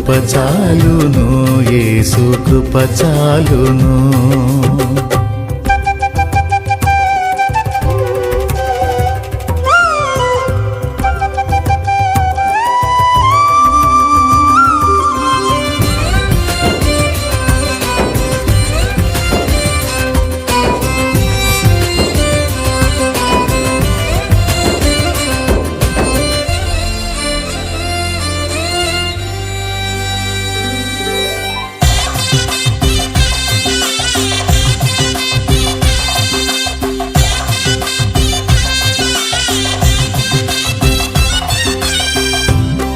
కృప చాలును యేసు కృప చాలును.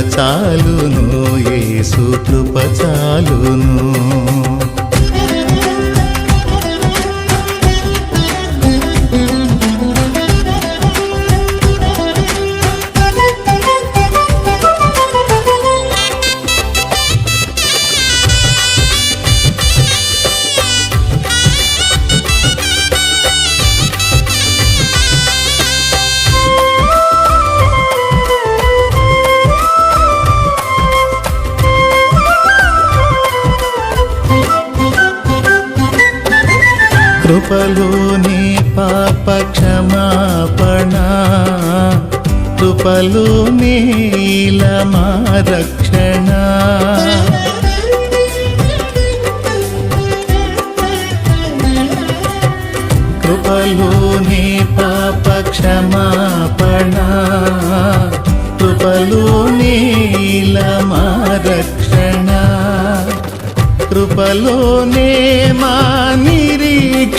చాలును యేసు కృప చాలును. కృపలోని పాప క్షమాపణ కృపలోనే మా రక్షణ. కృపలోని పాప క్షమాపణ కృపలోనే మా రక్షణ. కృపలోనే మా